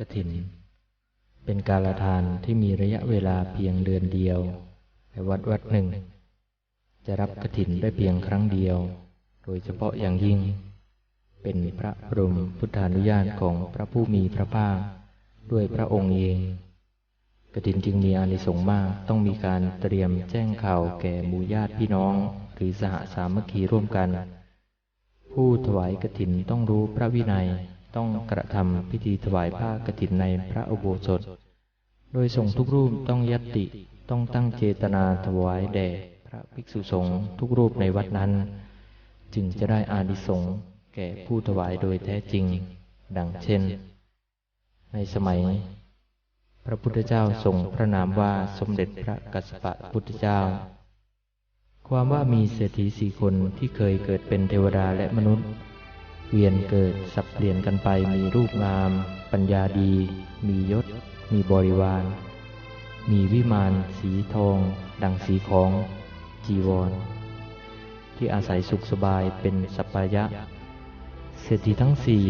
กถิน เป็นการละทานที่มีระยะเวลาเพียงเดือนเดียวแต่วัดวัดหนึ่ง จะรับกถินได้เพียงครั้งเดียว โดยเฉพาะอย่างยิ่ง เป็นพระบรมพุทธานุญาตของพระผู้มีพระภาคด้วยพระองค์เองกถินจึงมีอานิสงส์มากต้องมีการเตรียมแจ้งข่าวแก่หมู่ญาติพี่น้อง หรือสหสามัคคีร่วมกัน ผู้ถวายกถินต้องรู้พระวินัย ต้องกระทำพิธีถวายผ้ากฐินในพระอุโบสถ โดยส่งทุกรูปต้องยัตติต้องตั้งเจตนาถวายแด่พระภิกษุสงฆ์ทุกรูปในวัดนั้น จึงจะได้อานิสงส์แก่ผู้ถวายโดยแท้จริง ดังเช่น ในสมัย พระพุทธเจ้าทรงพระนามว่าสมเด็จพระกัสสปะพุทธเจ้า ความว่ามีเศรษฐีสี่คนที่เคยเกิดเป็นเทวดาและมนุษย์ เวียนเกิดสับเปลี่ยนกันไปมีรูปงาม ปัญญาดี มียศ มีบริวาร มีวิมานสีทอง ดังสีของจีวร ที่อาศัยสุขสบายเป็นสัปยะเศรษฐีทั้งสี่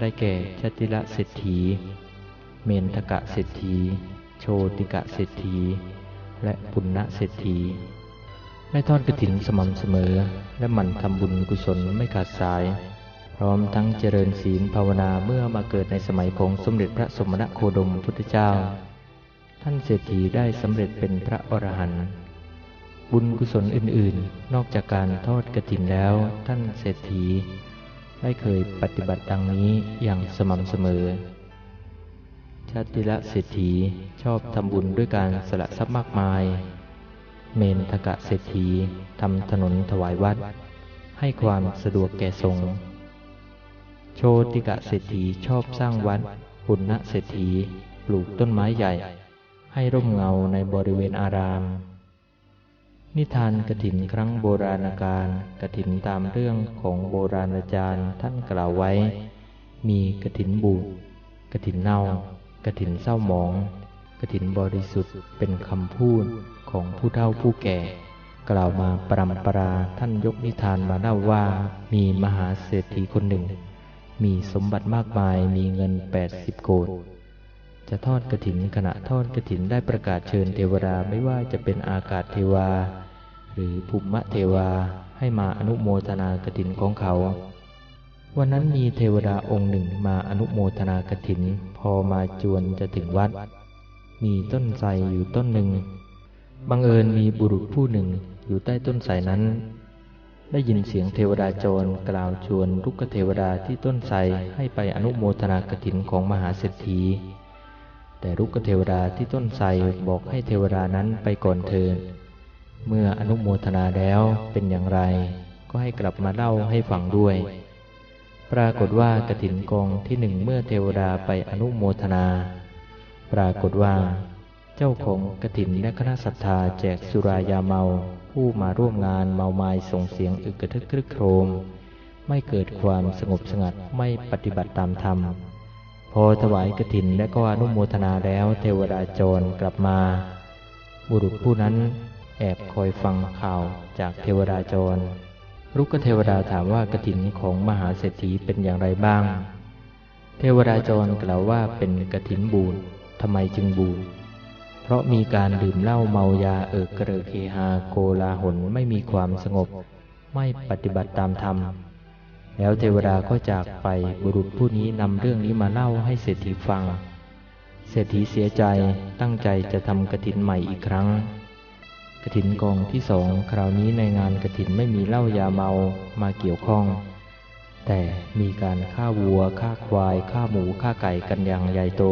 ได้แก่ชติละเศรษฐี เมนทกะเศรษฐี โชติกะเศรษฐี และปุณณะเศรษฐีได้ทอดกระถินสม่ำเสมอ และหมั่นทำบุญกุศลไม่ขาดสาย พร้อมทั้งเจริญศีลภาวนาเมื่อมาเกิดในสมัยของสมเด็จพระสมณโคดมพุทธเจ้า ท่านเศรษฐีได้สำเร็จเป็นพระอรหันต์บุญกุศลอื่นๆ นอกจากการทอดกระถินแล้ว ท่านเศรษฐี ได้เคยปฏิบัติดังนี้อย่างสม่ำเสมอ ชาติละเศรษฐีชอบทำบุญด้วยการสละทรัพย์มากมาย เมนทกะเศรษฐีทำถนนถวายวัด ให้ความสะดวกแก่สงฆ์ โชติกะเศรษฐีชอบสร้างวัดปุณณเศรษฐีปลูกต้นไม้ใหญ่ ให้ร่มเงาในบริเวณอาราม นิทานกระถินครั้งโบราณกาลกระถินตามเรื่องของโบราณอาจารย์ท่านกล่าวไว้ มีกระถินบูกระถินเน่ากระถินเศร้าหมองกระถินบริสุทธิ์เป็นคำพูดของผู้เฒ่าผู้แก่ กล่าวมาปรำปราท่านยกนิทานมาเล่าว่ามีมหาเศรษฐีคนหนึ่ง มีสมบัติมากมายมีเงินแปดสิบโกดจะทอดกระถินขณะทอดกระถินได้ประกาศเชิญเทวดาไม่ว่าจะเป็นอากาศเทวา หรือภูมิเทวาให้มาอนุโมทนากระถินของเขา วันนั้นมีเทวดาองค์หนึ่งมาอนุโมทนากระถิน พอมาจวนจะถึงวัด มีต้นไทรอยู่ต้นหนึ่งบังเอิญมีบุรุษผู้หนึ่งอยู่ใต้ต้นไทรนั้น ได้ยินเสียงเทวดาโจรกล่าวชวนลุกเทวดาที่ต้นไทรให้ไปอนุโมทนากถินของมหาเศรษฐี แต่ลุกเทวดาที่ต้นไทรบอกให้เทวดานั้นไปก่อนเถิดเมื่ออนุโมทนาแล้วเป็นอย่างไร ก็ให้กลับมาเล่าให้ฟังด้วย ปรากฏว่ากถินกองที่หนึ่งเมื่อเทวดาไปอนุโมทนา ปรากฏว่า เจ้าของกถินและคณะศรัทธาแจกสุรายาเมา ผู้มาร่วมงานเมาไม้ส่งเสียงอึกกระทึกครึกโครม ไม่เกิดความสงบสงัดไม่ปฏิบัติตามธรรม พอถวายกระถินและก็อนุโมทนาแล้วเทวดาจรกลับมา บุรุษผู้นั้นแอบคอยฟังข่าวจากเทวดาจรรุกเทวดาถามว่ากระถินของมหาเศรษฐีเป็นอย่างไรบ้าง เทวดาจรกล่าวว่าเป็นกระถินบูรทำไมจึงบูร เพราะมีการดื่มเหล้าเมายาเอิกกระเริกเฮฮาโกลาหลไม่มีความสงบ ไม่ปฏิบัติตามธรรม แล้วเทวดาก็จากไปบุรุษผู้นี้นำเรื่องนี้มาเล่าให้เศรษฐีฟัง เศรษฐีเสียใจตั้งใจจะทำกระถินใหม่อีกครั้งกระถินกองที่สองคราวนี้ในงานกระถินไม่มีเหล้ายาเมามาเกี่ยวข้อง แต่มีการฆ่าวัวฆ่าควายฆ่าหมูฆ่าไก่กันอย่างใหญ่โต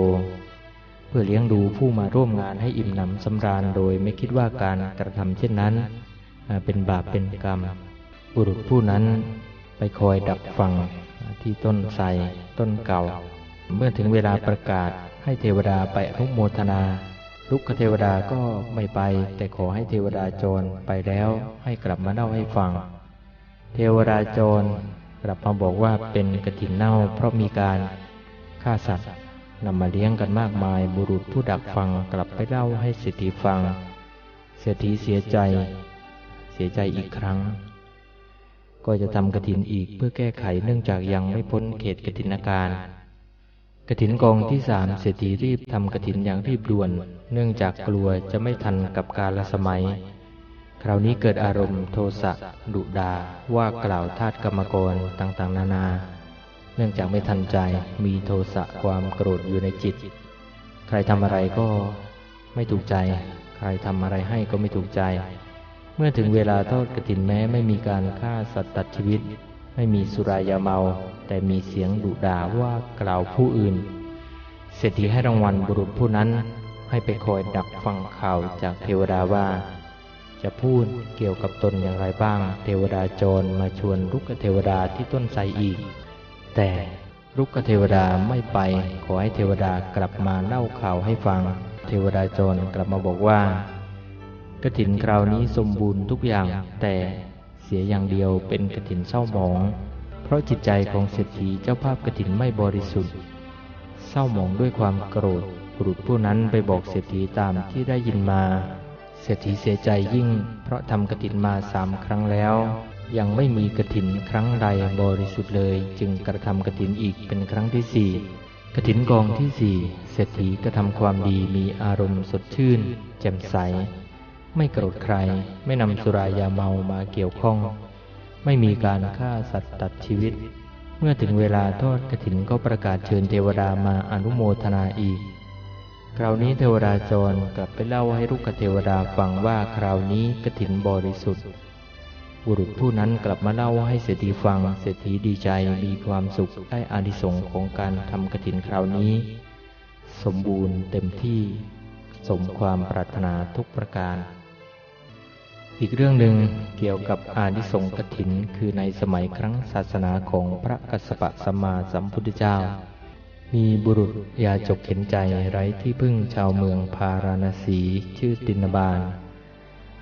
พื่อเลี้ยงดูผู้มาร่วมงานให้อิ่มหนำสำราญโดยไม่คิดว่าการกระทำเช่นนั้น เป็นบาปเป็นกรรม บุรุษผู้นั้นไปคอยดักฟังที่ต้นไทรต้นเก่า เมื่อถึงเวลาประกาศให้เทวดาไปอนุโมทนา ลุกเทวดาก็ไม่ไป แต่ขอให้เทวดาโจรไปแล้วให้กลับมาเล่าให้ฟัง เทวดาโจรกลับมาบอกว่าเป็นกระถินเน่าเพราะมีการฆ่าสัตว์ นำมาเลี้ยงกันมากมายบุรุษผู้ดักฟังกลับไปเล่าให้เศรษฐีฟัง เศรษฐีเสียใจ เสียใจอีกครั้ง ก็จะทำกระถินอีกเพื่อแก้ไขเนื่องจากยังไม่พ้นเขตกฐินการกระถินกองที่สามเศรษฐีรีบทำกระถินอย่างรีบด่วน เนื่องจากกลัวจะไม่ทันกับกาลสมัย คราวนี้เกิดอารมณ์โทสะดุดาว่ากล่าวทาตกรรมกรต่างๆ นานา เนื่องจากไม่ทันใจมีโทสะความโกรธอยู่ในจิต ใครทำอะไรก็ไม่ถูกใจ ใครทำอะไรให้ก็ไม่ถูกใจ เมื่อถึงเวลาทอดกระถินแม้ไม่มีการฆ่าสัตว์ตัดชีวิต ไม่มีสุรายาเมา แต่มีเสียงดุด่าว่ากล่าวผู้อื่น เศรษฐีให้รางวัลบุรุษผู้นั้น ให้ไปคอยดักฟังข่าวจากเทวดาว่า จะพูดเกี่ยวกับตนอย่างไรบ้าง เทวดาโจรมาชวนลุกเทวดาที่ต้นไทรอีก แต่ลุกเทวดาไม่ไป ขอให้เทวดากลับมาเล่าข่าวให้ฟัง เทวดาจรกลับมาบอกว่ากระถินคราวนี้สมบูรณ์ทุกอย่าง แต่เสียอย่างเดียวเป็นกระถินเศร้าหมอง เพราะจิตใจของเศรษฐีเจ้าภาพกระถินไม่บริสุทธิ์ เศร้าหมองด้วยความโกรธบุรุษผู้นั้นไปบอกเศรษฐีตามที่ได้ยินมา เศรษฐีเสียใจยิ่ง เพราะทำกระถินมาสามครั้งแล้ว ยังไม่มีกระถินครั้งใดบริสุทธิ์เลย จึงกระทำกระถินอีกเป็นครั้งที่สี่กระถินกองที่สี่เศรษฐีกระทำความดีมีอารมณ์สดชื่น แจ่มใส ไม่โกรธใคร ไม่นำสุรายาเมามาเกี่ยวข้อง ไม่มีการฆ่าสัตว์ตัดชีวิต เมื่อถึงเวลาทอดกระถินก็ประกาศเชิญเทวดามาอนุโมทนาอีก คราวนี้เทวดาจรกลับไปเล่าให้ลูกเทวดาฟังว่าคราวนี้กระถินบริสุทธิ์ บุรุษผู้นั้นกลับมาเล่าให้เศรษฐีฟัง เศรษฐีดีใจมีความสุขได้อานิสงส์ของการทำกระถินคราวนี้ สมบูรณ์เต็มที่ สมความปรารถนาทุกประการ อีกเรื่องหนึ่งเกี่ยวกับอานิสงส์กฐินคือในสมัยครั้งศาสนาของพระกัสสปะสัมมาสัมพุทธเจ้า มีบุรุษยาจกเข็นใจไร้ที่พึ่งชาวเมืองพาราณสีชื่อตินบาล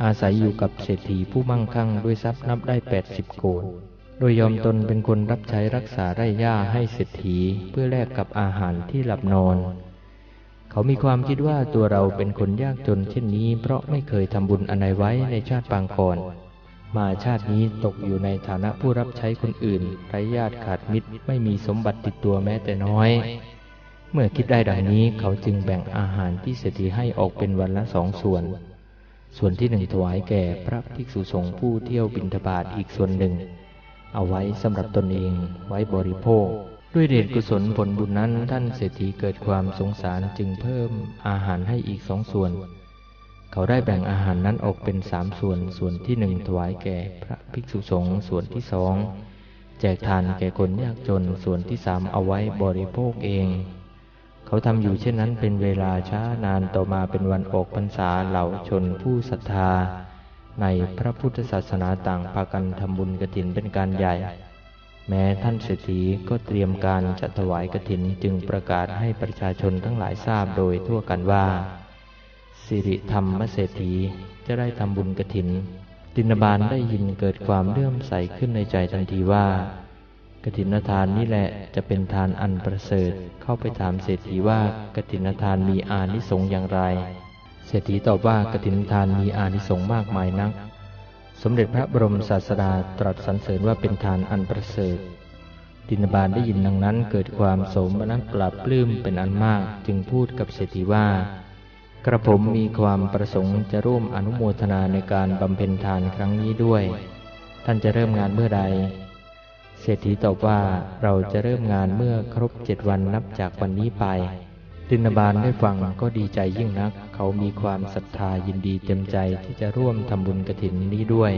อาศัยอยู่กับเศรษฐีผู้มั่งคั่งด้วยทรัพย์นับได้แปดสิบโกดโดยยอมตนเป็นคนรับใช้รักษาไร่หญ้าให้เศรษฐีเพื่อแลกกับอาหารที่หลับนอน เขามีความคิดว่าตัวเราเป็นคนยากจนเช่นนี้ เพราะไม่เคยทำบุญอะไรไว้ในชาติปางก่อน มาชาตินี้ตกอยู่ในฐานะผู้รับใช้คนอื่นไร้ญาติขาดมิตรไม่มีสมบัติติดตัวแม้แต่น้อย เมื่อคิดได้ดังนี้เขาจึงแบ่งอาหารที่เศรษฐีให้ออกเป็นวันละสองส่วน ส่วนที่หนึ่งถวายแก่พระภิกษุสงฆ์ผู้เที่ยวบิณฑบาตอีกส่วนหนึ่ง เอาไว้สำหรับตนเองไว้บริโภค ด้วยเดชกุศลผลบุญนั้นท่านเศรษฐีเกิดความสงสารจึงเพิ่มอาหารให้อีกสองส่วน เขาได้แบ่งอาหารนั้นออกเป็นสามส่วน ส่วนที่หนึ่งถวายแก่พระภิกษุสงฆ์ส่วนที่สองแจกทานแก่คนยากจนส่วนที่สามเอาไว้บริโภคเอง เขาทำอยู่เช่นนั้นเป็นเวลาช้านานต่อมาเป็นวันออกพรรษาเหล่าชนผู้ศรัทธา ในพระพุทธศาสนาต่างพากันทำบุญกระถินเป็นการใหญ่ แม้ท่านเศรษฐีก็เตรียมการจะถวายกระถินจึงประกาศให้ประชาชนทั้งหลายทราบโดยทั่วกันว่า สิริธรรมเศรษฐีจะได้ทำบุญกระถินตินบาลได้ยินเกิดความเลื่อมใสขึ้นในใจทันทีว่า กฐินทานนี่แหละจะเป็นทานอันประเสริฐ เข้าไปถามเศรษฐีว่ากฐินทานมีอานิสงส์อย่างไร เศรษฐีตอบว่ากฐินทานมีอานิสงส์มากมายนัก สมเด็จพระบรมศาสดาตรัสสรรเสริญว่าเป็นทานอันประเสริฐ ตินบาลได้ยินดังนั้นเกิดความโสมนัสปราบปลื้มเป็นอันมาก จึงพูดกับเศรษฐีว่า กระผมมีความประสงค์จะร่วมอนุโมทนาในการบำเพ็ญทานครั้งนี้ด้วย ท่านจะเริ่มงานเมื่อใด เศรษฐีตอบว่าเราจะเริ่มงานเมื่อครบเจ็ดวันนับจากวันนี้ไป ตินบาลได้ฟังก็ดีใจยิ่งนัก เขามีความศรัทธายินดีเต็มใจที่จะร่วมทำบุญกระถินนี้ด้วย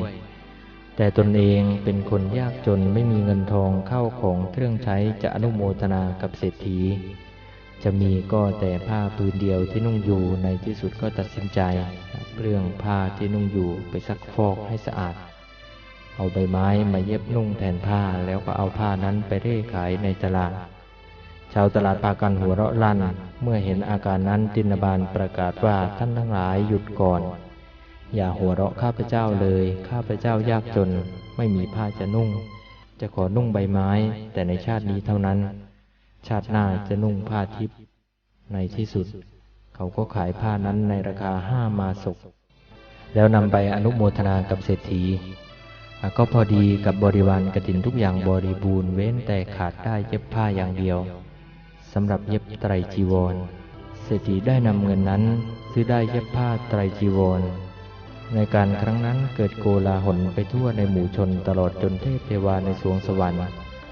แต่ตนเองเป็นคนยากจนไม่มีเงินทองเข้าของเครื่องใช้จะอนุโมทนากับเศรษฐี จะมีก็แต่ผ้าผืนเดียวที่นุ่งอยู่ในที่สุดก็ตัดสินใจเปลืองผ้าที่นุ่งอยู่ไปซักฟอกให้สะอาด เอาใบไม้มาเย็บนุ่งแทนผ้าแล้วก็เอาผ้านั้นไปเร่ขายในตลาด ชาวตลาดพากันหัวเราะลั่น เมื่อเห็นอาการนั้นตินบาลประกาศว่าท่านทั้งหลายหยุดก่อน อย่าหัวเราะข้าพเจ้าเลย ข้าพเจ้ายากจนไม่มีผ้าจะนุ่ง จะขอนุ่งใบไม้ แต่ในชาตินี้เท่านั้น ชาติหน้าจะนุ่งผ้าทิพย์ในที่สุด เขาก็ขายผ้านั้นในราคาห้ามาศกแล้วนำไปอนุโมทนากับเศรษฐี ก็พอดีกับบริวารกฐินทุกอย่างบริบูรณ์เว้นแต่ขาดได้เย็บผ้าอย่างเดียวสสำหรับเย็บไตรจีวร เศรษฐีได้นำเงินนั้น ซื้อได้เย็บผ้าไตรจีวร ในการครั้งนั้นเกิดโกลาหลไปทั่วในหมู่ชนตลอดจนเทพเทวาในสวงสวรรค์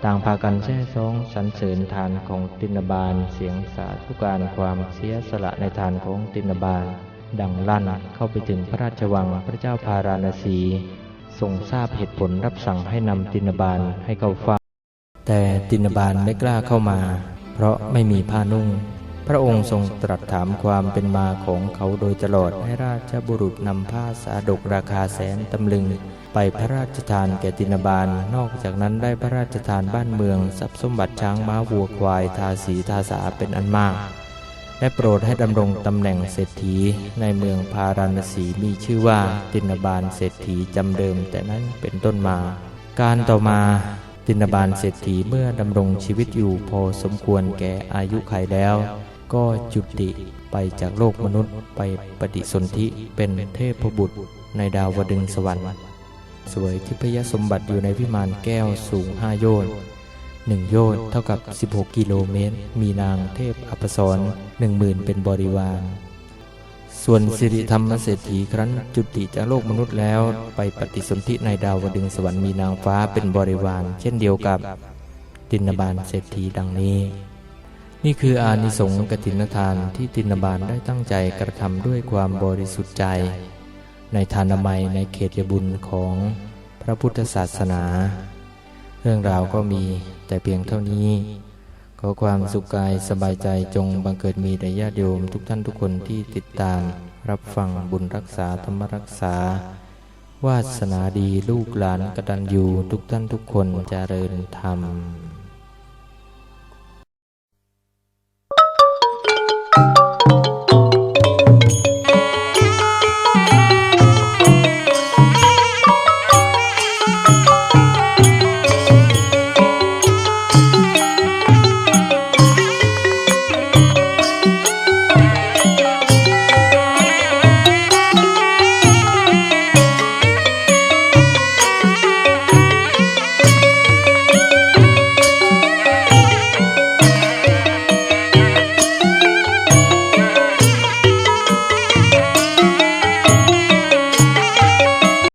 ต่างพากันแช่ซองสรรเสริญทานของตินบาลเสียงสาธุการความเสียสละในทานของตินบาล ดังลั่นเข้าไปถึงพระราชวังพระเจ้าพาราณสี ทรงทราบเหตุผลรับสั่งให้นำตินบาลให้เข้าเฝ้า แต่ตินบาลไม่กล้าเข้ามา เพราะไม่มีผ้านุ่ง พระองค์ทรงตรัสถามความเป็นมาของเขาโดยตลอดให้ราชบุรุษนำผ้าสาดกราคาแสนตำลึง ไปพระราชทานแก่ตินบาล นอกจากนั้นได้พระราชทานบ้านเมือง ทรัพย์สมบัติช้างม้าวัวควายทาสีทาสาเป็นอันมาก และโปรดให้ดำรงตำแหน่งเศรษฐีในเมืองพาราณสีมีชื่อว่าตินบาลเศรษฐีจำเดิมแต่นั้นเป็นต้นมา การต่อมาตินบาลเศรษฐีเมื่อดำรงชีวิตอยู่พอสมควรแก่อายุไขแล้ว ก็จุติไปจากโลกมนุษย์ไปปฏิสนธิเป็นเทพบุตรในดาวดึงสวรรค์สวยทิพยสมบัติอยู่ในวิมานแก้วสูงห้าโยชน์ หนึ่งโยชน์เท่ากับ 16 กิโลเมตร มีนางเทพอัปสรหนึ่งหมื่นเป็นบริวารส่วนสิริธรรมเศรษฐีครั้นจุติจากโลกมนุษย์แล้ว ไปปฏิสนธิในดาวดึงสวรรค์มีนางฟ้าเป็นบริวาร เช่นเดียวกับตินบาลเศรษฐีดังนี้ นี่คืออานิสงส์กฐินทานที่ตินบาลได้ตั้งใจกระทำด้วยความบริสุทธิ์ใจ ในทานามัยในเขตยบุญของพระพุทธศาสนา เรื่องราวก็มีแต่เพียงเท่านี้ ขอความสุขกายสบายใจจงบังเกิดมีแด่ญาติโยมทุกท่านทุกคนที่ติดตาม รับฟังบุญรักษาธรรมรักษา วาสนาดีลูกหลานกระดันอยู่ทุกท่านทุกคนจเจริญธรรม